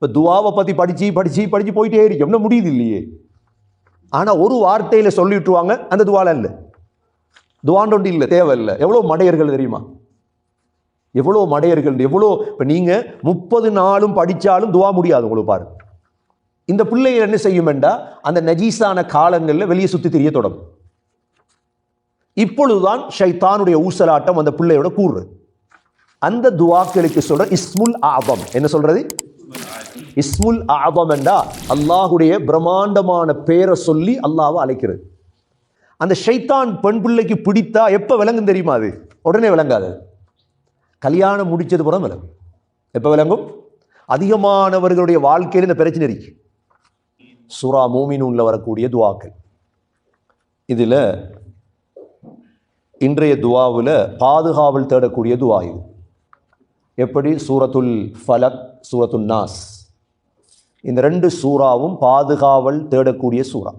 இப்போ துவாவை பற்றி படித்து படித்து படித்து போயிட்டே இருக்கு. முடியுது இல்லையே? ஆனால் ஒரு வார்த்தையில் சொல்லிட்டுருவாங்க அந்த துவால இல்லை. துவாண்டொண்டு இல்லை தேவையில்லை. எவ்வளோ மடையர்கள் தெரியுமா? எவ்வளோ மடையர்கள் எவ்வளோ இப்போ நீங்கள் முப்பது நாளும் படித்தாலும் துவா முடியாது உங்களுக்கு பாருங்க இந்த பிள்ளைகள் என்ன செய்யுமெண்டா அந்த நஜீஸான காலங்களில் வெளியே சுற்றி தெரிய தொடங்கும். இப்பொழுதுதான் ஷைத்தானுடைய ஊசலாட்டம் அந்த பிள்ளையோட கூறு. அந்த துவாக்களுக்கு சொல்ற இஸ்முல் ஆபம் என்ன சொல்றது? இஸ்முல் ஆபமெண்டா என்றா அல்லாஹுடைய பிரம்மாண்டமான பேரை சொல்லி அல்லாவை அழைக்கிறது. அந்த ஷைத்தான் பெண் பிள்ளைக்கு பிடித்தா எப்போ விளங்கும் தெரியுமா அது? உடனே விளங்காது. கல்யாணம் முடிச்சது புறம் விளங்கும். எப்போ விளங்கும்? அதிகமானவர்களுடைய வாழ்க்கையில் இந்த பிரச்சனை இருக்கு. சுறா மூமினூன்ல வரக்கூடிய துவாக்கள். இதில் இன்றைய துவாவில் பாதுகாவல் தேடக்கூடிய துவா இது. எப்படி? சூரத்துல் ஃபலக் சூரத்துல் நாஸ். இந்த ரெண்டு சூறாவும் பாதுகாவல் தேடக்கூடிய சூறா.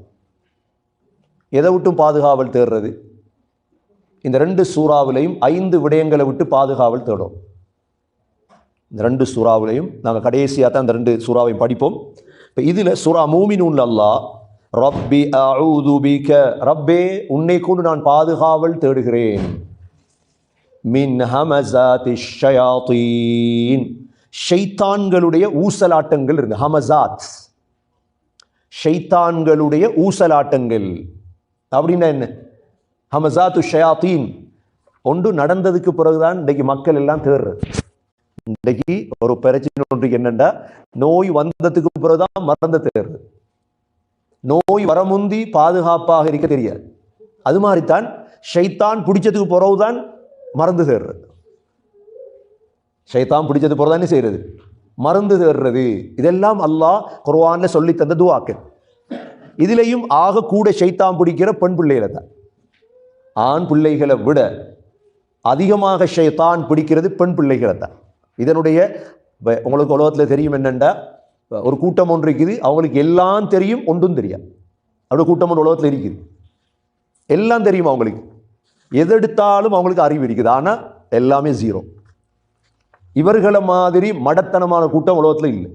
எதை விட்டும் பாதுகாவல் தேடுறது? இந்த ரெண்டு சூறாவிலையும் ஐந்து விடயங்களை விட்டு பாதுகாவல் தேடும் இந்த ரெண்டு சூறாவிலையும் நாங்கள் கடைசியாக தான் இந்த ரெண்டு சூறாவையும் படிப்போம். இப்போ இதில் சூறா மூமினூன் அல்லாஹ் ரப்பி அவுதுபிக ரப்பே உன்னை கொண்டு நான் பாதுகாவல் தேடுகிறேன். மின் ஹமசாதி ஷயாத்தீன். ஷைத்தான்களுடைய ஊசலாட்டங்கள் இருக்கு. ஹமசாத். ஷைத்தான்களுடைய ஊசலாட்டங்கள். அப்படின்னா என்ன? ஹமசாத்து ஷயாத்தீன். ஒன்று நடந்ததுக்கு பிறகுதான் இன்றைக்கு மக்கள் எல்லாம் தேடுறது. இன்றைக்கு ஒரு பிரச்சனை ஒன்று என்னென்னா நோய் வந்ததுக்கு பிறகுதான் மறந்து தேடுறது. நோய் வரமுந்தி பாதுகாப்பாக இருக்க தெரியாது. அது மாதிரி தான் ஷைத்தான் பிடிச்சதுக்கு பிறகுதான் மறந்து தேடுறது. ஷைத்தான் பிடிச்சது பிறகு தானே செய்கிறது மருந்து தேடுறது. இதெல்லாம் அல்லாஹ் குர்வானில் சொல்லி தந்த துவாக்கள். இதுலேயும் ஆக கூட ஷைத்தான் பிடிக்கிற பெண் பிள்ளைகளை தான். ஆண் பிள்ளைகளை விட அதிகமாக ஷைத்தான் பிடிக்கிறது பெண் பிள்ளைகளை தான். இதனுடைய உங்களுக்கு உலகத்தில் தெரியும் என்னென்னா ஒரு கூட்டம் ஒன்று இருக்குது அவங்களுக்கு எல்லாம் தெரியும் ஒன்றும் தெரியாது. அப்படி கூட்டம் ஒன்று உலகத்தில் இருக்குது. எல்லாம் தெரியும் அவங்களுக்கு. எது எடுத்தாலும் அவங்களுக்கு அறிவு இருக்குது. ஆனால் எல்லாமே ஜீரோ இவர்களை மாதிரி மடத்தனமான கூட்டம் உலகத்தில் இல்லை.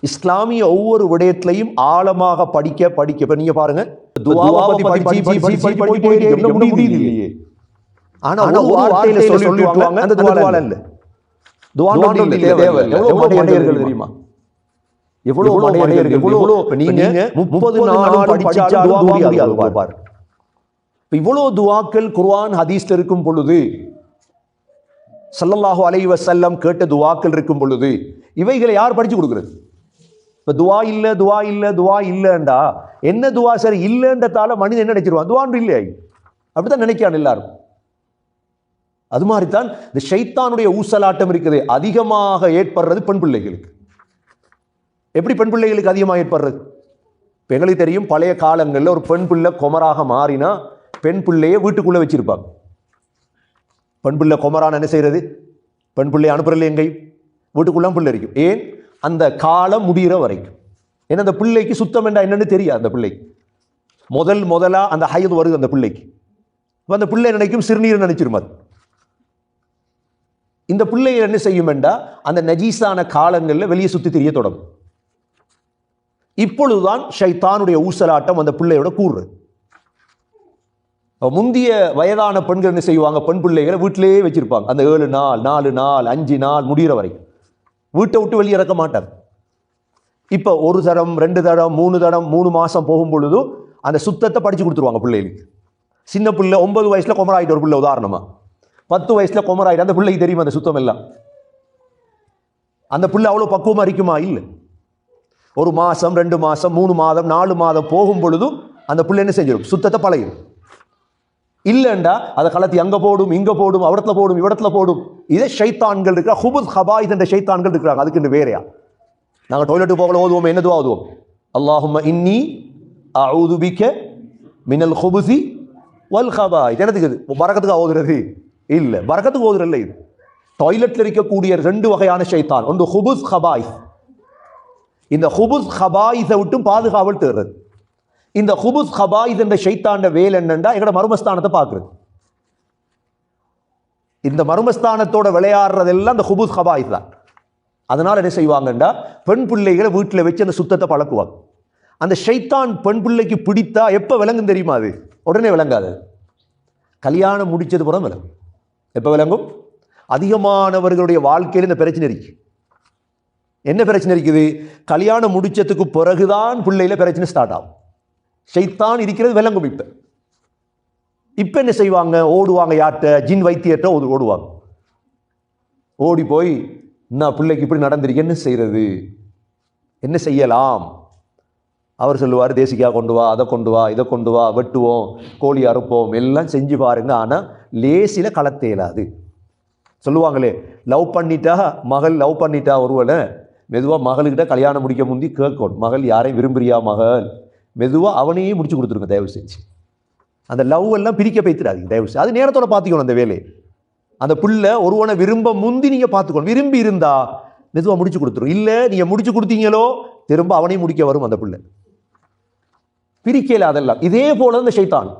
இஸ்லாமிய ஒவ்வொரு விடயத்திலையும் ஆழமாக படிக்க படிக்க இப்ப நீங்க பாருங்க. தெரியுமா? எவ்வளவு எவ்வளவு நீங்க முப்பது நாளும் படிச்சாலும் துவாக்கள் குர்ஆன் ஹதீஸ்ல இருக்கும் பொழுது சல்லல்லாஹு அலைவ செல்லம் கேட்ட துவாக்கள் இருக்கும் பொழுது இவைகளை யார் படித்து கொடுக்குறது? இப்போ துவா இல்லை துவா இல்லை துவா இல்லைண்டா. என்ன துவா? சரி இல்லைன்றதால மனிதன் என்ன நினைச்சிருவான்? துவான்று இல்லை அப்படித்தான் நினைக்கான் எல்லாரும். அது மாதிரி தான் இந்த ஷைத்தானுடைய ஊசலாட்டம் இருக்குது. அதிகமாக ஏற்படுறது பெண் பிள்ளைகளுக்கு. எப்படி பெண் பிள்ளைகளுக்கு அதிகமாக ஏற்படுறது? இப்ப எங்களுக்கு தெரியும் பழைய காலங்களில் ஒரு பெண் பிள்ளை குமராக மாறினா பெண் பிள்ளையை வீட்டுக்குள்ளே வச்சிருப்பாங்க. பெண் குமரான் என்ன செய்கிறது? பெண் பிள்ளை அனுப்புறல எங்கேயும். வீட்டுக்குள்ளே பிள்ளை இருக்கும் ஏன்? அந்த காலம் முடிகிற வரைக்கும். ஏன்னா அந்த பிள்ளைக்கு சுத்தம் என்றா என்னன்னு தெரியாது அந்த பிள்ளைக்கு. முதல் முதலாக அந்த ஹயது வருது அந்த பிள்ளைக்கு. இப்போ அந்த பிள்ளை நினைக்கும்? சிறுநீர் நினைச்சிரும் அது. இந்த பிள்ளை என்ன செய்யும் என்றால் அந்த நஜீஸான காலங்களில் வெளியே சுற்றி தெரிய தொடங்கும். இப்பொழுதுதான் ஷைத்தானுடைய ஊசலாட்டம் அந்த பிள்ளையோட கூறுறது முந்திய வயதான பெண்கள் என்ன செய்வாங்க? பெண் பிள்ளைகளை வீட்டிலேயே வச்சிருப்பாங்க. அந்த ஏழு நாள் நாலு நாள் அஞ்சு நாள் முடிகிற வரைக்கும். வீட்டை விட்டு வெளியே இறக்க மாட்டார். இப்போ ஒரு தரம் ரெண்டு தரம் மூணு தரம் மூணு மாதம் போகும் பொழுதும் அந்த சுத்தத்தை படித்து கொடுத்துருவாங்க பிள்ளைகளுக்கு. சின்ன பிள்ளை ஒன்பது வயசில் குமராயிட்டு ஒரு பிள்ளை உதாரணமாக பத்து வயசில் குமராயிட்டு அந்த பிள்ளைக்கு தெரியும் அந்த சுத்தம் எல்லாம்? அந்த பிள்ளை அவ்வளோ பக்குவமாக இருக்குமா? இல்லை. ஒரு மாதம் ரெண்டு மாதம் மூணு மாதம் நாலு மாதம் போகும் பொழுதும் அந்த பிள்ளை என்ன செஞ்சிடும்? சுத்தத்தை பழகிடும். இல்லைண்டா அதை கலத்தி அங்கே போடும் இங்கே போடும் அவடத்துல போடும் இவடத்துல போடும். இதே ஷைத்தான்கள் இருக்கிற ஹுபுத் ஹபாய் என்ற ஷைத்தான்கள் இருக்கிறாங்க. அதுக்கு வேறையா? நாங்கள் டாய்லெட்டு போகல ஓதுவோம் என்னதுவா ஓதுவோம்? அல்லாஹும் இன்னி அவுதுபிக்க பிக்க மினல் ஹுபுசி வல் ஹபாய் என்னதுக்கு இது? பறக்கத்துக்கு ஓதுறது? இல்லை பறக்கத்துக்கு ஓதுறது இல்லை இது டாய்லெட்டில் இருக்கக்கூடிய ரெண்டு வகையான ஷைத்தான். ஒன்று ஹுபுஸ் ஹபாய் இந்த ஹுபுஸ் ஹபாயிஸை விட்டும் பாதுகாவல் தேடுறது. இந்த ஹுபுஸ் ஹபாயிஸ் என்ற ஷைத்தாண்ட வேல் என்னண்டா எங்களோட மர்மஸ்தானத்தை பார்க்குறது. இந்த மர்மஸ்தானத்தோட விளையாடுறதெல்லாம் இந்த ஹுபுஸ் ஹபாயிஸ் தான். அதனால் என்ன செய்வாங்கண்டா? பெண் பிள்ளைகளை வீட்டில் வச்சு அந்த சுத்தத்தை பழக்குவாங்க. அந்த ஷைத்தான் பெண் பிள்ளைக்கு பிடித்தா எப்போ விளங்கும் தெரியுமா அது? உடனே விளங்காது. கல்யாணம் முடித்தது புறம் விளங்கும். எப்போ விளங்கும்? அதிகமானவர்களுடைய வாழ்க்கையில் இந்த பிரச்சனை இருக்கு. என்ன பிரச்சனை இருக்குது? கல்யாணம் முடித்ததுக்கு பிறகுதான் பிள்ளையில பிரச்சனை ஸ்டார்ட் ஆகும். ஷைத்தான் இருக்கிறது விலங்கும் இப்போ இப்போ என்ன செய்வாங்க? ஓடுவாங்க யார்கிட்ட? ஜின் வைத்தியர்கிட்ட ஓடு ஓடுவாங்க. ஓடி போய் நான் பிள்ளைக்கு இப்படி நடந்திருக்கு. என்ன செய்கிறது என்ன செய்யலாம்? அவர் சொல்லுவார் தேசிக்காக கொண்டு வா அதை கொண்டு வா இதை கொண்டு வா வெட்டுவோம் கோழி அறுப்போம் எல்லாம் செஞ்சு பாருங்க. ஆனால் லேசில் களத்தேலாது சொல்லுவாங்களே லவ் பண்ணிட்டா மகள் லவ் பண்ணிட்டா ஒருவனை மெதுவாக மகள்கிட்ட கல்யாணம் முடிக்க முந்தி கேட்கணும். மகள் யாரையும் விரும்புறியா மகள்? மெதுவாக அவனையே முடிச்சு கொடுத்துருங்க தயவு செஞ்சு. அந்த லவ் எல்லாம் பிரிக்க பைத்துடாதீங்க தயவு செஞ்சு. அது நேரத்தோட பார்த்துக்கணும் அந்த வேலையை. அந்த புள்ள ஒருவனை விரும்ப முந்தி நீங்கள் பார்த்துக்கணும். விரும்பி இருந்தா மெதுவாக முடிச்சு கொடுத்துரும். இல்லை நீங்கள் முடிச்சு கொடுத்தீங்களோ திரும்ப அவனையும் முடிக்க வரும் அந்த புள்ள. பிரிக்கல அதெல்லாம். இதே போல இந்த சைத்தான்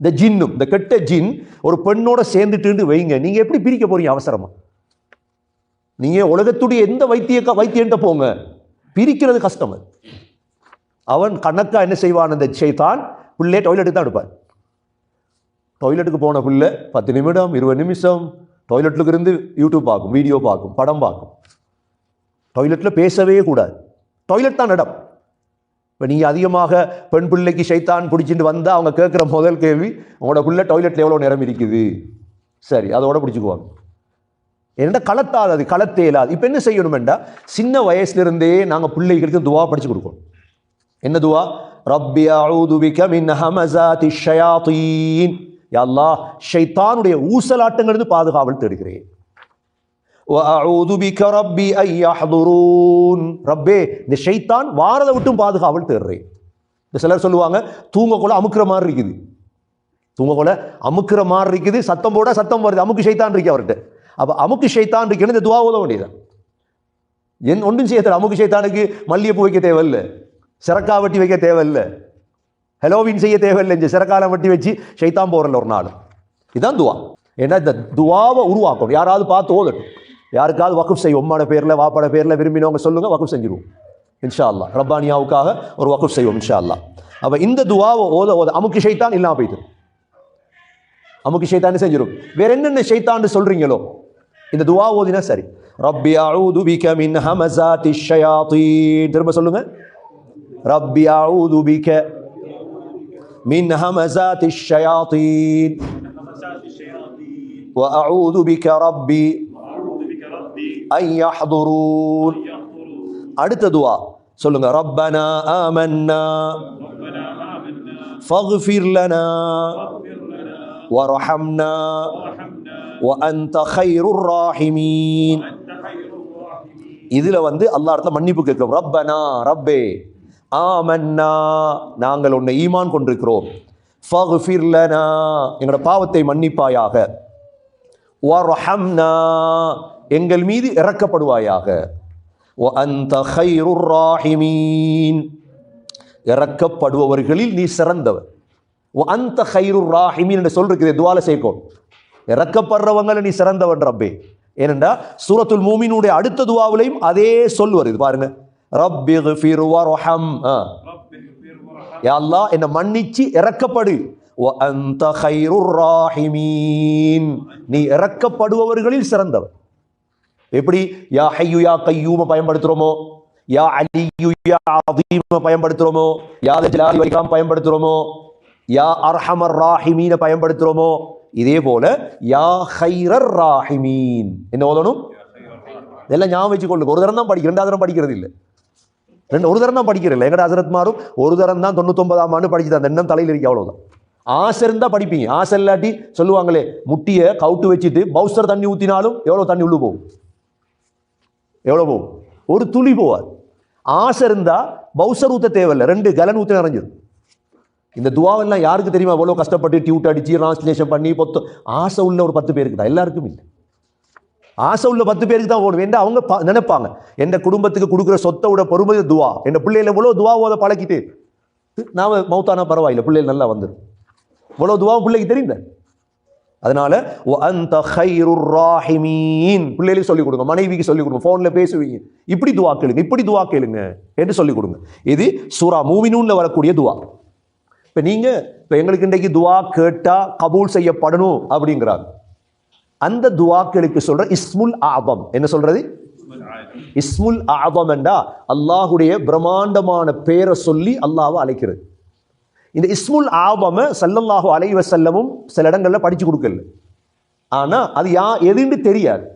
இந்த ஜின்னும் இந்த கெட்ட ஜின் ஒரு பெண்ணோட சேர்ந்துட்டு வைங்க. நீங்க எப்படி பிரிக்க போறீங்க அவசரமா? நீங்க உலகத்துடைய எந்த வைத்திய வைத்தியன்ட்ட போங்க. பிரிக்கிறது கஷ்டம் அது. அவன் கணக்காக என்ன செய்வான்? அந்த ஷைத்தான் பிள்ளையே டாய்லெட்டுக்கு தான் எடுப்பான் டாய்லெட்டுக்கு போன பிள்ளை பத்து நிமிடம் இருபது நிமிஷம் டாய்லெட்டுக்கு இருந்து யூடியூப் பார்க்கும் வீடியோ பார்க்கும் படம் பார்க்கும். டாய்லெட்டில் பேசவே கூடாது. டாய்லெட் தான் இடம். இப்போ நீங்கள் அதிகமாக பெண் பிள்ளைக்கு சைத்தான் பிடிச்சிட்டு வந்தால் அவங்க கேட்குற முதல் கேள்வி உங்களோட பிள்ளை டாய்லெட்டில் எவ்வளோ நேரம் இருக்குது? சரி அதோட பிடிச்சிக்குவாங்க. என்னடா களத்தாது அது களத்தேலாது இப்போ என்ன செய்யணுமெண்டா? சின்ன வயசுலேருந்தே நாங்கள் பிள்ளைகளுக்கு துவா படித்து கொடுக்கணும். என்ன துவா? ரப்பி அவுதுபிக மின் ஹமசாதி ஷயாத்தீன் யாழ்லா ஷைத்தானுடைய ஊசலாட்டங்களிலிருந்து பாதுகாவல் தேடுகிறேன். ரப்பி ஐயாஹுரூன் ரப்பே இந்த ஷைத்தான் வாரதை விட்டும் பாதுகாவல் தேடுறேன். இந்த சிலர் சொல்லுவாங்க தூங்க அமுக்கிற மாதிரி இருக்குது. தூங்க அமுக்கிற மாதிரி இருக்குது சத்தம் போட சத்தம் வருது அமுக்கு ஷைத்தான் இருக்கு அவர்கிட்ட. அப்போ அமுக்கு ஷைத்தான் இருக்குன்னு இந்த துவா உதவ வேண்டியதான் என் ஒன்றும் செய்ய அமுக்கு ஷைத்தானுக்கு மல்லிகைப்பூ வைக்க தேவையில்லை. சிறக்கா வெட்டி வைக்க தேவையில்லை. ஹெலோவின் செய்ய தேவையில்லை. இந்த சிறக்காலம் வெட்டி வச்சு ஷைத்தான் போகிறல ஒரு நாள். இதான் துவா. ஏன்னா இந்த துவாவை உருவாக்கணும். யாராவது பார்த்து ஓதட்டும். யாருக்காவது வகுப் செய்யும் உம்மான பேரில் வாப்பாட பேரில் விரும்பினவங்க சொல்லுங்கள் வகுப் செஞ்சிருவோம். இன்ஷா அல்லாஹ் ரப்பானியாவுக்காக ஒரு வகுப் செய்வோம் இன்ஷா அல்லா அப்போ இந்த துவாவை ஓத ஓத அமுக்கு ஷைத்தான் இல்லாமல் போயிட்டு அமுக்கு ஷைத்தான் செஞ்சிடும் வேற என்னென்ன ஷைத்தான்னு சொல்கிறீங்களோ இந்த துவா ஓதினா சரி. ரப்பி அழுது பிக மின் ஹமஸாத்தி ஷயாத்தீன் திரும்ப சொல்லுங்கள் ரப்பி அஊது பிக மின் ஹமஸாத்தி ஷயாத்தீன் وأعوذ بك ربي أن يحضرون அடுத்த துவா சொல்லுங்க ரப்பனா ஆமன்னா فاغفر لنا وارحمنا وأنت خير الراحمين இதுல வந்து அல்லாஹ் இடத்துல மன்னிப்பு கேட்கிறோம் ரப்பனா ரப்பே ஆமன்னா நாங்கள் உன்னை ஈமான் கொண்டிருக்கிறோம். ஃபஹ்ஃபிர்லனா எங்களோட பாவத்தை மன்னிப்பாயாக. வர்ஹம்னா எங்கள் மீது இறக்கப்படுவாயாக. ஒ அந்த ராஹிமீன். இறக்கப்படுபவர்களில் நீ சிறந்தவர் ஒ அந்த ஹைருர் ராஹிமீன் என்று சொல்லிருக்கிறது துவால சேர்க்கும் இறக்கப்படுறவங்களை நீ சிறந்தவன் ரப்பே. ஏனென்றா சூரத்துல் மூமினுடைய அடுத்த துவாவிலையும் அதே சொல் வருது பாருங்க. ரப்பி ஃபிர்வர்ஹம் யா அல்லாஹ் என்னை மன்னிச்சு இறக்கப்படு. அந்த ஹைருர் ராஹிமீன். நீ இறக்கப்படுபவர்களில் சிறந்தவர் எப்படி? யா ஹையு யா கையூம பயன்படுத்துகிறோமோ யா அலியு யா அதீம பயன்படுத்துகிறோமோ யா ஜலாலி வைகாம் பயன்படுத்துகிறோமோ யா அர்ஹமர் ராஹிமீன பயன்படுத்துகிறோமோ இதே போல யா ஹைரர் ராஹிமீன். என்ன ஓதணும்? இதெல்லாம் ஞாபகம் வச்சுக்கொள்ளுங்க. ஒரு தரம் தான் படிக்க ரெண்டாவது தரம் படிக்கிறது இல்லை ரெண்டு ஒரு தரம் தான் படிக்கிறீங்களா இல்லை எங்கட ஹசரத்மாரும் ஒரு தரம் தான் தொண்ணூத்தொன்பதாம் ஆண்டு படிச்சு அந்த எண்ணம் தலையில் இருக்கு அவ்வளோதான் ஆசை இருந்தால் படிப்பீங்க. ஆசை இல்லாட்டி சொல்லுவாங்களே முட்டியை கவுட்டு வச்சுட்டு பவுசர் தண்ணி ஊற்றினாலும் எவ்வளோ தண்ணி உள்ள போகும்? எவ்வளோ போகும்? ஒரு துளி போவாது ஆசை இருந்தால் பவுசர் ஊற்ற தேவையில்லை. ரெண்டு கலன் ஊற்றி நிறைஞ்சிடும் இந்த துவாவெல்லாம் யாருக்கு தெரியுமா? எவ்வளோ கஷ்டப்பட்டு டியூட் அடிச்சு டிரான்ஸ்லேஷன் பண்ணி பொத்து ஆசை உள்ள ஒரு பத்து பேருக்கு தான் எல்லாருக்கும் இல்லை. ஆசை உள்ள பத்து பேருக்கு தான் ஓடும் என்று அவங்க பா- நினைப்பாங்க. எந்த குடும்பத்துக்கு கொடுக்குற சொத்தை விட பொறுமை துவா. என் பிள்ளையில இவ்வளோ துவா ஓத பழக்கிட்டு நாம மௌத்தானா பரவாயில்லை பிள்ளைகள் நல்லா வந்துடும் இவ்வளோ துவா பிள்ளைக்கு தெரியுங்க அதனால அந்த பிள்ளைகளுக்கு சொல்லிக் கொடுங்க மனைவிக்கு சொல்லிக் கொடுங்க ஃபோனில் பேசுவீங்க. இப்படி துவா கேளுங்க இப்படி துவா கேளுங்க என்று சொல்லிக் கொடுங்க. இது சூரா மூவினூன்ல வரக்கூடிய துவா. இப்போ நீங்கள் இப்போ எங்களுக்கு இன்றைக்கு துவா கேட்டால் கபூல் செய்யப்படணும் அப்படிங்கிறாங்க. அந்த துவாக்களுக்கு சொல்ற இஸ்முல் ஆபம் என்ன சொல்றது? இஸ்முல் ஆபம் என்றா அல்லாஹுடைய பிரம்மாண்டமான பேரை சொல்லி அல்லாவை அழைக்கிறது. இந்த இஸ்முல் ஆபம சல்லல்லாஹு அலைஹி வஸல்லமும் சில இடங்கள்ல படிச்சு கொடுக்கல. ஆனா அது யா எதுன்னு தெரியாது.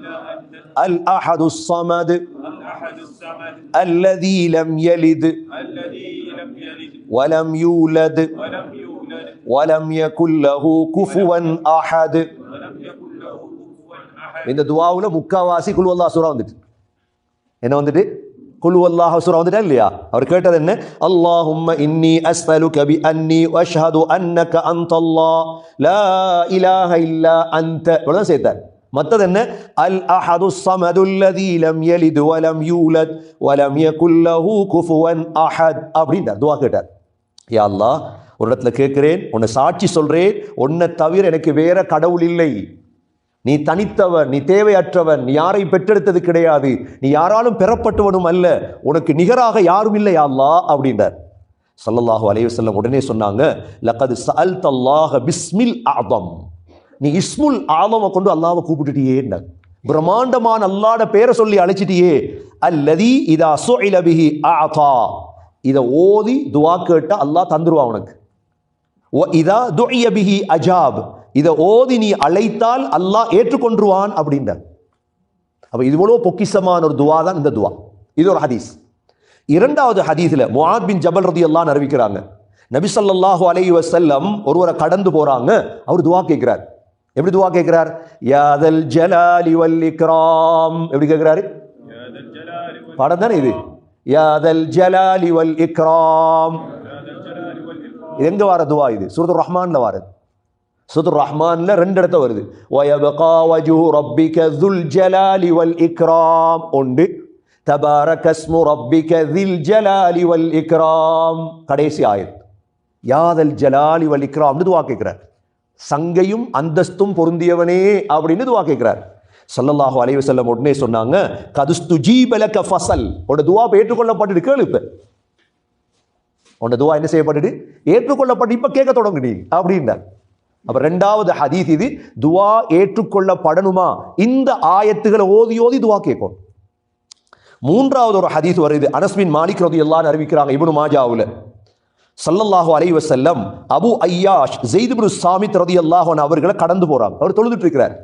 الأحد الصمد الأحد الصمد الذي لم يلد الذي لم يلد ولم يولد ولم يولد ولم يكن له كفوا أحد ولم يكن له كفوا أحد இந்த துவாவுல முக்காவாசி குல் அல்லாஹ் சூரா வந்துட்டு என்ன வந்துட்டு குல் அல்லாஹ் சூரா வந்துட்டா இல்லையா அவர் கேட்டது என்ன அல்லாஹும்ம இன்னி அஸ்அலுக பி அன்னி வஷ்ஹது அன்னக அன்த அல்லாஹ் லா இலாஹ இல்லா அன்த இவ்வளவுதான் சேர்த்தார் மற்றது என்ன அல் அஹது ஸமது லம் யலித் வலம் யூலத் வலம் யகுல் குஃபுவன் அஹத் அப்படின்றார் துவா கேட்டார். யா அல்லாஹ் ஒரு இடத்துல கேட்கிறேன் உன்னை சாட்சி சொல்றேன் உன்னை தவிர எனக்கு வேற கடவுள் இல்லை. நீ தனித்தவன் நீ தேவையற்றவன் நீ யாரை பெற்றெடுத்தது கிடையாது நீ யாராலும் பெறப்பட்டவனும் அல்ல உனக்கு நிகராக யாரும் இல்லை அல்லா அல்லாஹ் அப்படின்றார். சல்லல்லாஹு அலைஹி வஸல்லம் உடனே சொன்னாங்க லக்கது சல் தல்லாஹ பிஸ்மில் ஆதம் நீ இஸ்முல் ஆலமை கொண்டு அல்லாவை கூப்பிட்டுட்டியேன்னார் பிரம்மாண்டமான அல்லாட பேரை சொல்லி அழைச்சிட்டியே. அல்லதி இதா சுஇல பிஹி ஆதா இதை ஓதி துவா கேட்டா அல்லாஹ் தந்துருவா உனக்கு. ஓ இதா துயபிஹி அஜாப். இதை ஓதி நீ அழைத்தால் அல்லாஹ் ஏற்றுக்கொண்டுருவான் அப்படின்றார். அப்போ இது பொக்கிசமான பொக்கிஷமான ஒரு துவா தான் இந்த துவா. இது ஒரு ஹதீஸ். இரண்டாவது ஹதீஸில் முஹாத் பின் ஜபல் ரதியல்லாஹு அறிவிக்கிறாங்க. நபி ஸல்லல்லாஹு அலைஹி ஒருவரை கடந்து போகிறாங்க அவர் துவா கேட்குறார். எப்படி துவா கேட்கிறார்? யாதல் ஜலாலி வல் இக்ராம். எப்படி கேட்கிறாரு? படம் தானே இது? யாதல் ஜலாலி வல் இக்ராம். எங்க வார துவா இது? சூரத்துர் ரஹ்மான்ல வாரது. சூரத்துர் ரஹ்மான்ல ரெண்டு இடத்த வருது. வயபகா வஜு ரப்பிக துல் ஜலாலி வல் இக்ராம். உண்டு தபார கஸ்மு ரப்பிக தில் ஜலாலி வல் இக்ராம். கடைசி ஆயத். யாதல் ஜலாலி வல் இக்ராம் துவா கேட்கிறார். சங்கையும் அந்தஸ்தும் பொருந்தியவனே அப்படின்னு துவா கேட்கிறார் சல்லல்லாஹு அலைவு செல்லம் உடனே சொன்னாங்க கதுஸ்துஜீபலக ஃபசல். உன்னோட துவா இப்ப ஏற்றுக்கொள்ளப்பட்டு கேளு இப்போ. உன்னோட துவா என்ன செய்யப்பட்டுட்டு ஏற்றுக்கொள்ளப்பட்டு இப்போ கேட்க தொடங்கு நீ அப்படின்றார். அப்போ ரெண்டாவது ஹதீஸ் இது துவா ஏற்றுக்கொள்ளப்படணுமா? இந்த ஆயத்துகளை ஓதி ஓதி துவா கேட்கும் மூன்றாவது ஒரு ஹதீஸ் வருது அனஸ்மின் மாலிக் ரதி எல்லாம் அறிவிக்கிறாங்க இவனு மாஜாவில். ஸல்லல்லாஹு அலைஹி வஸல்லம் அபு ஐயாஷ் ஜெயித் இப்னு சாமித் ரதியல்லாஹு அன்ஹு அவர்களை கடந்து போறாங்க அவர் தொழுதுட்டு இருக்கிறார்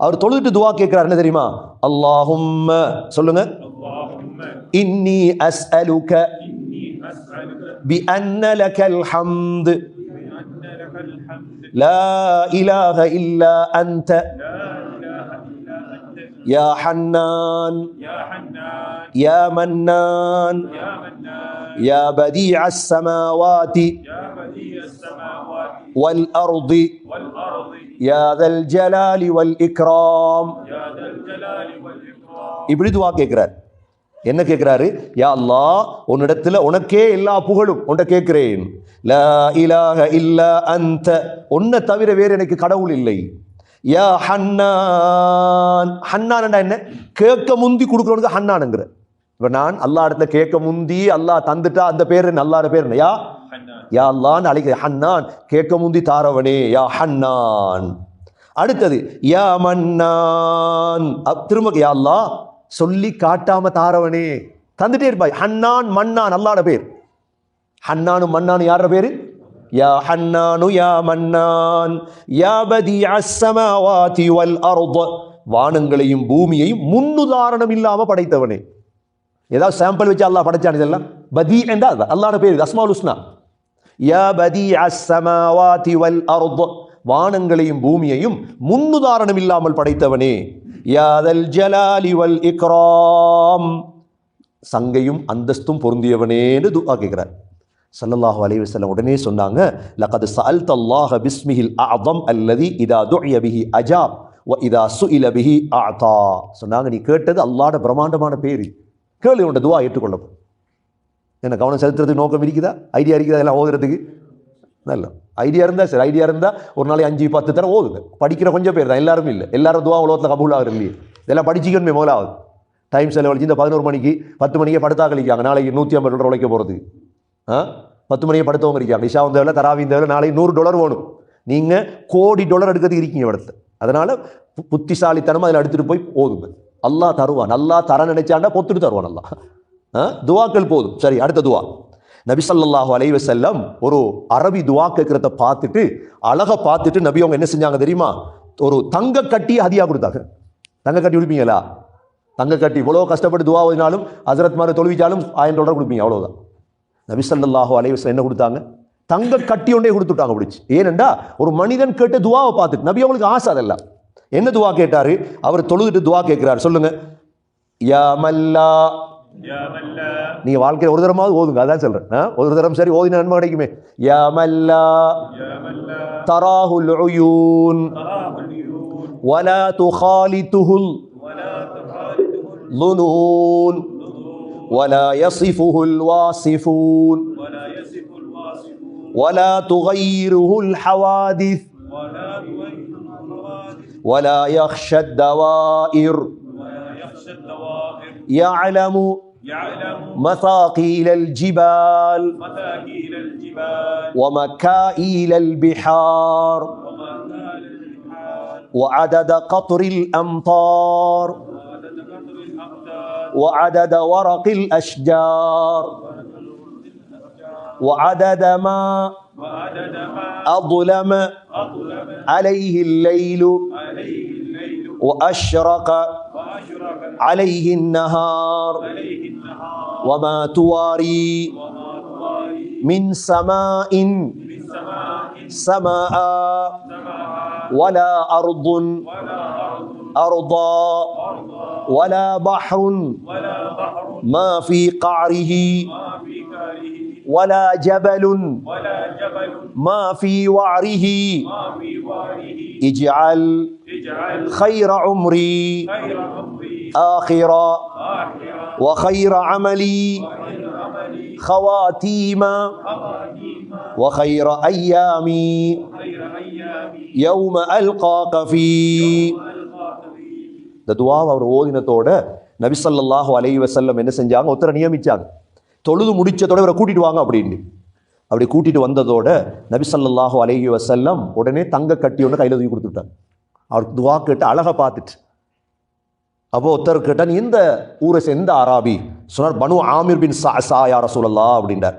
அவர் தொழுதுட்டு துவா கேட்கிறார் என்ன தெரியுமா அல்லாஹும்ம சொல்லுங்க اللهم இன்னி அஸ்அலுக إني أسألك بأن لك الحمد بأن لك الحمد لا إله إلا أنت لا إله إلا أنت يا حنان يا حنان يا منان يا منان يا بديع السماوات يا بديع السماوات والأرض والأرض يا ذا الجلال والإكرام يا ذا الجلال والإكرام இப்படி துவா கேட்கிறார் என்ன கேட்கிறாரு யா அல்லாஹ் உன்னிடத்துல உனக்கே எல்லா புகழும் உன்னை கேட்கிறேன் லா இலாஹ இல்லா அன்த உன்னை தவிர வேறு எனக்கு கடவுள் இல்லை யா ஹன்னான். ஹன்னான்டா என்ன? கேட்க முந்தி கொடுக்குறவனுக்கு ஹன்னானுங்கிற இப்போ நான் அல்லா இடத்துல கேட்க முந்தி அல்லா தந்துட்டா அந்த பேர் என்ன? அல்லாட பேர் என்ன? யா? யா அல்லான்னு அழைக்கிற ஹன்னான். கேட்க முந்தி தாரவனே. யா ஹன்னான். அடுத்தது யா மன்னான். திரும்ப யா அல்லா சொல்லி காட்டாம தாரவனே. தந்துட்டே இருப்பாய். ஹன்னான் மன்னான் அல்லாட பேர். ஹன்னானும் மன்னானும் யார பேரு? யா ஹன்னானு யா மன்னான் يا بديع السماوات வல் வானங்களையும் பூமியையும் முன்னுதாரணம் இல்லாம படைத்தவனே. ஏதாவது சாம்பிள் வச்சு அல்லாஹ் படைச்சான் இதெல்லாம் பதி என்றா அல்லாட பேர் அஸ்மால் உஸ்னா யா பதி அஸ்ஸமாவாதி வல் அர்த. வானங்களையும் பூமியையும் முன்னுதாரணம் இல்லாமல் படைத்தவனே. யாதல் ஜலாலி வல் இக்ராம். சங்கையும் அந்தஸ்தும் பொருந்தியவனேன்னு துஆ கேட்கிறார் சல்லல்லாஹு அலைஹி உடனே சொன்னாங்க லகத் சஅல்த அல்லாஹ பிஸ்மிஹில் அஅதம் அல்லது இதா துஇய பிஹி அஜாப் வ இதா சுஇல பிஹி அஅதா. சொன்னாங்க நீ கேட்டது அல்லாட பிரம்மாண்டமான பேர். கேள்வி உண்ட துவா ஏற்றுக்கொள்ளப்படும் என்ன கவனம் செலுத்துறதுக்கு நோக்கம் இருக்குதா ஐடியா இருக்குதா எல்லாம் ஓதுறதுக்கு? நல்ல ஐடியா இருந்தால் சரி ஐடியா இருந்தால் ஒரு நாளைக்கு அஞ்சு பத்து தரம் ஓதுங்க. படிக்கிற கொஞ்சம் பேர் தான் எல்லாரும் இல்லை. எல்லாரும் துவா உலகத்தில் கபூல் ஆகுறது இல்லையே. இதெல்லாம் படிச்சிக்கணுமே முதலாவது. டைம் செலவழிச்சு இந்த பதினோரு மணிக்கு பத்து மணிக்கே படுத்தா கழிக்காங்க நாளைக்கு நூற்றி ஐம்பது ரூபா உழைக்க போகிறதுக்கு பத்து மணிக்கு படுத்தவங்க இருக்காங்க இஷா வந்ததில் தராவி தேவையில்ல நாளைக்கு நூறு டாலர் வேணும். நீங்கள் கோடி டாலர் எடுக்கிறதுக்கு இருக்கீங்க இடத்துல அதனால் பு- அதில் எடுத்துகிட்டு போய் ஓதுங்க நல்லா தருவான். நல்லா தர நினைச்சாண்டா பொத்துட்டு தருவான் நல்லா ஆ? துவாக்கள் போதும். சரி அடுத்த துவா. நபிசல்லாஹு ஸல்லல்லாஹு செல்லம் ஒரு அரபி துவா கேட்கறத பார்த்துட்டு அழகை பார்த்துட்டு நபி அவங்க என்ன செஞ்சாங்க தெரியுமா? ஒரு தங்க கட்டி ஹதியா கொடுத்தாங்க. தங்க கட்டி கொடுப்பீங்களா? தங்க கட்டி இவ்வளோ கஷ்டப்பட்டு துவா ஓதினாலும் ஹசரத் மாதிரி தொழுவிச்சாலும் ஆயிரம் டாலர் கொடுப்பீங்க அவ்வளோதான் நபிசல்லாஹோ அலைவசம் என்ன கொடுத்தாங்க? தங்க கட்டி ஒன்றே கொடுத்துட்டாங்க பிடிச்சி. ஏனெண்டா ஒரு மனிதன் கேட்டு துவாவை பார்த்துட்டு நபி அவங்களுக்கு ஆசை அதெல்லாம். என்ன துவா கேட்டார்? அவர் தொழுதுட்டு துவா கேட்கிறார். சொல்லுங்க. யா மல்லா. நீங்க வாழ்க்கையில் ஒரு தரமாவது ஓதுங்க. அதான் சொல்றேன். ஒரு தரம் சரி ஓதின நன்மை கிடைக்குமே. யா தராஹுல் உயூன். வலா துஹாலிதுஹுல். லுனூன். ولا يصفه الواصفون. ولا تغيره الحوادث. ولا يخشى الدوائر. يعلم مثاقيل الجبال. ومكائيل البحار. وعدد قطر الأمطار. وعدد ورق الأشجار. وعدد ما أظلم عليه الليل وأشرق عليه النهار. وما تواري من سماء سماء ولا أرض أرضا. ولا بحر ما في قعره ولا جبل ما في وعره اجعل خير عمري آخرا وخير عملي خواتيما وخير أيامي يوم ألقاك فيه இந்த துவாவை அவர் ஓதினத்தோட நபி அலை வசல்லம் என்ன செஞ்சாங்க? ஒருத்தரை நியமிச்சாங்க. தொழுது முடிச்சதோட இவரை கூட்டிட்டு வாங்க அப்படின்னு அப்படி கூட்டிட்டு வந்ததோட நபி ஸல்லல்லாஹு அலைஹி வஸல்லம் உடனே தங்க கட்டி ஒன்று கையில் தூக்கி கொடுத்துட்டாங்க. அவர் துவா கேட்டு அழகை பார்த்துட்டு. அப்போ ஒருத்தர் கேட்டா நீ ஊரை சேர்ந்த அராபி? சொன்னார் பனு ஆமிர் பின் சா சா யார சூழல்லா அப்படின்றார்.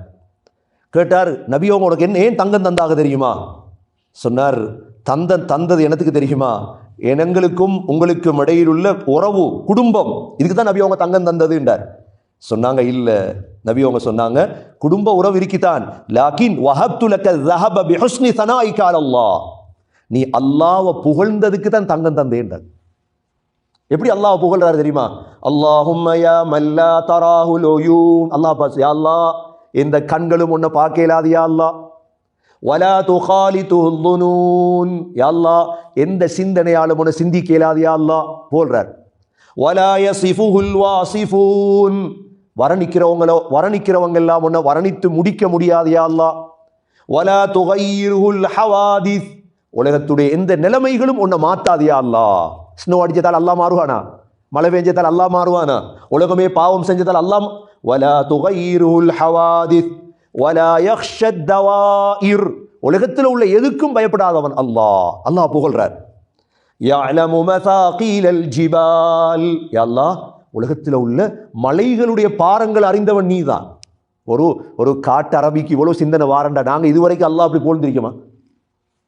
கேட்டார் நபியோ உனக்கு என்ன ஏன் தங்கம் தந்தாக தெரியுமா? சொன்னார் தந்தன் தந்தது எனத்துக்கு தெரியுமா? எனங்களுக்கும் உங்களுக்கும் இடையிலுள்ள உறவு குடும்பம் இதுக்கு தான் நபி அவங்க தங்கம் தந்ததுன்றார் சொன்னாங்க இல்லை. நபி அவங்க சொன்னாங்க குடும்ப உறவு இருக்கித்தான். லாக்கின் வஹப்துலக்க ஜஹப பிஹுஸ்னி சனாய்கால் அல்லாஹ். நீ அல்லாவை புகழ்ந்ததுக்கு தான் தங்கம் தந்தேன்றார் எப்படி அல்லாஹ் புகழ்றாரு தெரியுமா? அல்லாஹும்மயா மல்லா தராஹுல் அல்லாஹ் பாஸ் யா அல்லா இந்த கண்களும் ஒன்றை பார்க்கலாது யா அல்லா வலா துகாலி துனூன் யா அல்லாஹ் எந்த சிந்தனையாலும் உன சிந்திக்க இயலாது யா அல்லாஹ் போல்றார். வலா யசிஃபுல் வாசிஃபூன் வர்ணிக்கிறவங்களோ வர்ணிக்கிறவங்க எல்லாம் உன்னை வர்ணித்து முடிக்க முடியாது யா வலா துகையிருல் ஹவாதிஸ் உலகத்துடைய எந்த நிலைமைகளும் உன்னை மாத்தாது யா அல்லாஹ். ஸ்னோ அடிச்சதால் அல்லாஹ் மாறுவானா? மழை பெஞ்சதால் அல்லாஹ் மாறுவானா? உலகமே பாவம் செஞ்சதால் அல்லாஹ் வலா துகையிருல் ஹவாதிஸ் உலகத்தில் உள்ள எதுக்கும் பயப்படாதவன் அல்லாஹ். அல்லாஹ் புகழ்றார். அல்லாஹ் உலகத்தில் உள்ள மலைகளுடைய பாரங்கள் அறிந்தவன் நீதான். ஒரு ஒரு காட்டு அரபிக்கு இவ்வளோ சிந்தனை வாரண்டா நாங்கள் இதுவரைக்கும் அல்லாஹ் அப்படி போழ்ந்திருக்கோமா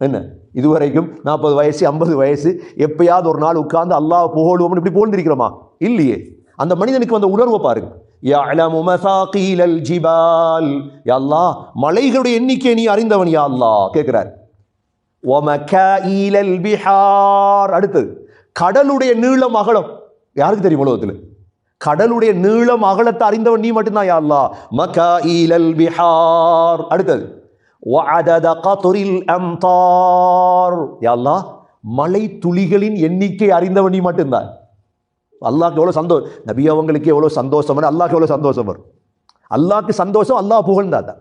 என்ன? இதுவரைக்கும் நாற்பது வயசு ஐம்பது வயசு எப்பயாவது ஒரு நாள் உட்கார்ந்து அல்லாஹ் புகழுவோம்னு இப்படி போழ்ந்திருக்கிறோமா இல்லையே. அந்த மனிதனுக்கு அந்த உணர்வை பாருங்கள் யாழமு மசாக்கீலல் ஜிபால் யாழ்லா மலைகளுடைய எண்ணிக்கை நீ அறிந்தவன் யாழ்லா கேட்குறார் ஒமகீலல் பிஹார் அடுத்தது கடலுடைய நீளம் அகலம். யாருக்கு தெரியும் உலகத்தில்? கடலுடைய நீளம் அகலத்தை அறிந்தவன் நீ மட்டும்தான் யாழ்லா மகீலல் பிஹார் அடுத்தது வஅதத கதுரில் அம்தார். யாழ்லா மலை துளிகளின் எண்ணிக்கை அறிந்தவன் நீ மட்டும்தான். அல்லாஹ்க்கு எவ்வளோ சந்தோஷம் நபி அவங்களுக்கு எவ்வளோ சந்தோஷம் வரும் அல்லாஹ்க்கு எவ்வளோ சந்தோஷம் வரும். அல்லாஹ்க்கு சந்தோஷம் அல்லாஹ் புகழ்ந்தாதான்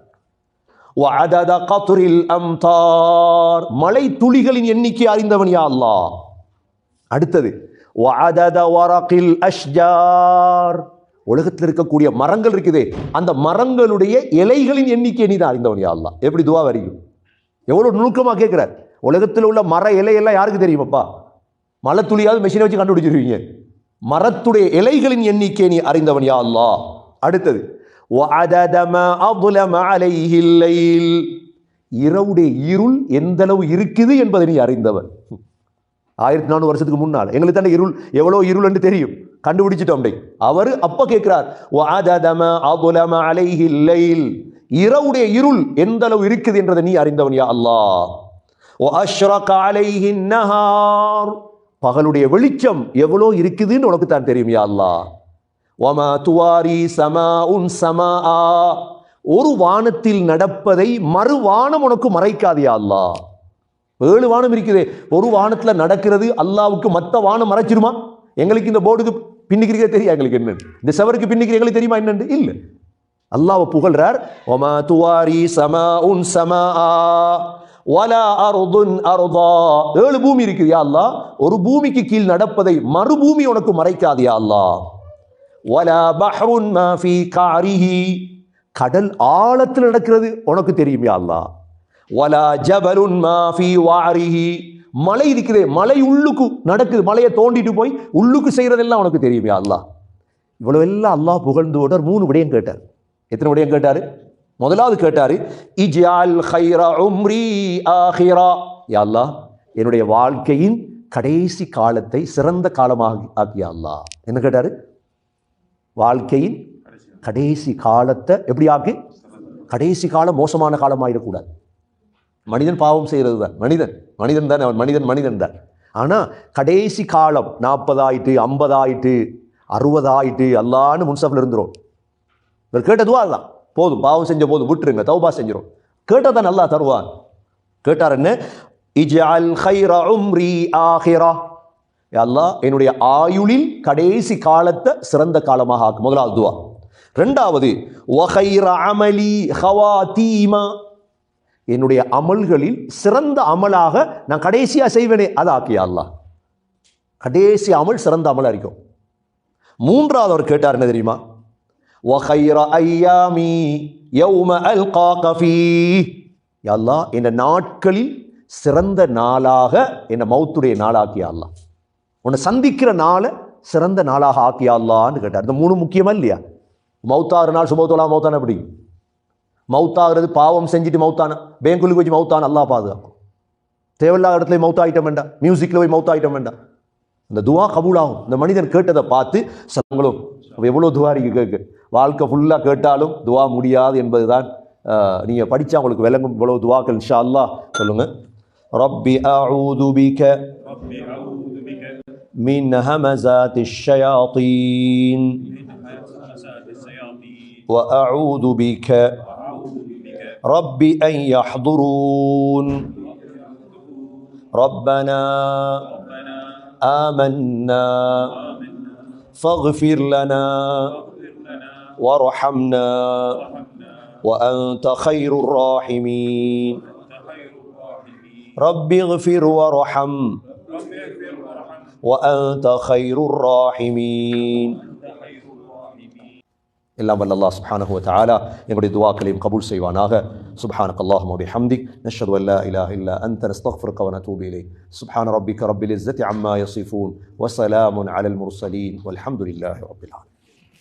மலை துளிகளின் எண்ணிக்கை அறிந்தவன் யா அல்லா அடுத்தது அஷ்ஜார். உலகத்தில் இருக்கக்கூடிய மரங்கள் இருக்குதே அந்த மரங்களுடைய இலைகளின் எண்ணிக்கை நீ தான் அறிந்தவன் யா அல்லா எப்படி துவா வரையும்? எவ்வளோ நுணுக்கமாக கேட்குறார். உலகத்தில் உள்ள மர இலையெல்லாம் யாருக்கு தெரியுமாப்பா? மலை துளியாவது மெஷினை வச்சு கண்டுபிடிச்சிருவீங்க. மரத்துடைய இலைகளின் எண்ணிக்கை நீ அறிந்தவன் யா அல்லா அடுத்தது இரவுடைய இருள் எந்தளவு இருக்குது என்பதை நீ அறிந்தவன். ஆயிரத்தி நானூறு வருஷத்துக்கு முன்னால் எங்களுக்கு தானே இருள் எவ்வளோ இருள் என்று தெரியும். கண்டுபிடிச்சிட்டோம் அப்படி அவர் அப்போ கேட்கிறார் இரவுடைய இருள் எந்த அளவு இருக்குது என்றதை நீ அறிந்தவன் யா அல்லா பகலுடைய வெளிச்சம் எவ்வளோ இருக்குதுன்னு உனக்கு தான் தெரியும் யா அல்லாஹ். துவாரி சமா உன் சமா ஒரு வானத்தில் நடப்பதை மறு வானம் உனக்கு மறைக்காது அல்லாஹ். ஏழு வானம் இருக்குதே. ஒரு வானத்தில் நடக்கிறது அல்லாவுக்கு மற்ற வானம் மறைச்சிருமா? எங்களுக்கு இந்த போர்டுக்கு பின்னிக்கிறீங்க தெரியும் எங்களுக்கு என்ன இந்த செவருக்கு பின்னிக்கிற எங்களுக்கு தெரியுமா என்னன்னு? இல்லை. அல்லாவை புகழ்றார். ஒமா துவாரி சமா உன் சமா வலா அருதுன் அருதா. ஏழு பூமி இருக்குது யா அல்லா ஒரு பூமிக்கு கீழ் நடப்பதை மறுபூமி உனக்கு மறைக்காதியா அல்லா வலா பஹ்ருன் மாஃபி காரிஹி. கடல் ஆழத்தில் நடக்கிறது உனக்கு தெரியும் யா அல்லாஹ். வலா ஜபலுன் மாஃபி வாரிஹி. மலை இருக்குதே மலை உள்ளுக்கு நடக்குது மலையை தோண்டிட்டு போய் உள்ளுக்கு செய்கிறதெல்லாம் உனக்கு தெரியும் யா அல்லாஹ். இவ்வளவு எல்லாம் அல்லாஹ் புகழ்ந்து விட்டார் மூணு விடயம் கேட்டார். எத்தனை விடயம் கேட்டார்? முதலாவது கேட்டாரு இஜால் ஹைர உம்ரி ஆஹிரா யா அல்லாஹ் என்னுடைய வாழ்க்கையின் கடைசி காலத்தை சிறந்த காலமாக ஆக்கியா அல்லா என்ன கேட்டாரு? வாழ்க்கையின் கடைசி காலத்தை எப்படி ஆக்கு? கடைசி காலம் மோசமான காலமாயிடக்கூடாது. மனிதன் பாவம் செய்கிறது தான் மனிதன் மனிதன் தான் அவன் மனிதன் மனிதன் தான். ஆனால் கடைசி காலம் நாற்பதாயிட்டு ஐம்பதாயிட்டு அறுபதாயிட்டு அல்லான்னு முன்சஃபில் இருந்துரும். இவர் கேட்டதுவா அதுதான் போதும் பாவம் செஞ்ச போதும் விட்டுருங்க தௌபா செஞ்சிடும் கேட்டால் தான் நல்லா தருவான். கேட்டார் என்ன இஜ்அல் ஹைரா உம்ரி ஆஹிரா யா என்னுடைய ஆயுளில் கடைசி காலத்தை சிறந்த காலமாக ஆக்கு. முதலாவது துவா. ரெண்டாவது வஹைர அமலி ஹவாதீமா. என்னுடைய அமல்களில் சிறந்த அமலாக நான் கடைசியாக செய்வேனே அதை ஆக்கியா அல்லாஹ். கடைசி அமல் சிறந்த அமலாக இருக்கும். மூன்றாவது அவர் கேட்டார் என்ன தெரியுமா? வகைர ஐயாமி யௌம அல் காகஃபி அல்லா இந்த நாட்களில் சிறந்த நாளாக என்னை மௌத்துடைய நாளாக்கியா அல்லா உன்னை சந்திக்கிற நாளை சிறந்த நாளாக ஆக்கியா அல்லான்னு கேட்டார். இந்த மூணு முக்கியமா இல்லையா? மௌத்தாறு நாள் சுபத்தோலா மௌத்தான எப்படி? மௌத்தாகிறது பாவம் செஞ்சுட்டு மௌத்தான? பேங்குலுக்கு வச்சு மௌத்தான? அல்லா பாதுகாக்கும். தேவையில்லாத இடத்துல மௌத்தாயிட்டம் வேண்டாம். மியூசிக்கில் போய் மௌத்தாயிட்டம் வேண்டாம். அந்த துவா கபூலாகும். இந்த மனிதன் கேட்டதை பார்த்து சங்களும் எவ்வளோ துவாரிக்கு கேட்கு. வாழ்க்கை ஃபுல்லாக கேட்டாலும் துவா முடியாது என்பதுதான் நீங்கள் படித்தா உங்களுக்கு விளங்கும் இவ்வளோ துவாக்கள் இன்ஷா அல்லாஹ் சொல்லுங்கள் ரப்பி அஊது பிக رب أعوذ بك من همزات الشياطين من همزات الشياطين وأعوذ بك وأعوذ بك رب أن يحضرون ربنا ربنا آمنا آمنا فاغفر لنا واغفر لنا وارحمنا وارحمنا وأنت خير الراحمين وأنت خير الراحمين رب اغفر وارحم رب اغفر وارحم وأنت خير الراحمين وأنت خير الراحمين எல்லாம் வல்ல அல்லாஹ் சுப்ஹானஹு வ தஆலா எங்களுடைய துஆக்களையும் கபூல் செய்வானாக சுப்ஹானக அல்லாஹும்ம வ பிஹம்திக் நஷ்ஹது அன் லா இலாஹ இல்லா அன்த நஸ்தக்ஃபிருக வ நதூபு இலைக் சுப்ஹான ரப்பிக ரப்பில் இஸ்ஸத்தி அம்மா யசிஃபூன் வ ஸலாமுன் அலல் முர்சலீன் வல்ஹம்துலில்லாஹி ரப்பில் ஆலமீன்